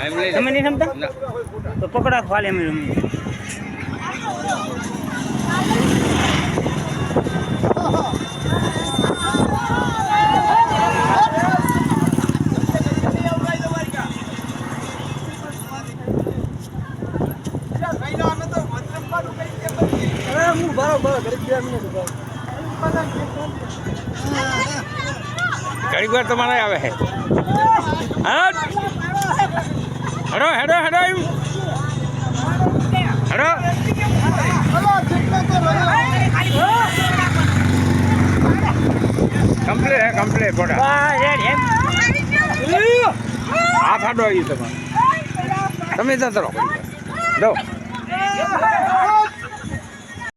એમ લઈ તમે નહીં સમતા. તો પકડા ખાલી અમે રમી. ઘડીક વાર તમારે આવે હા. હેડો હેડો હેડો એમ. હેડો. કમ્પ્લીટ હે કમ્પ્લીટ ફોટા બસ રેડી એમ. આ ફાડો આવી તમારે. તમે જતો રહો. દો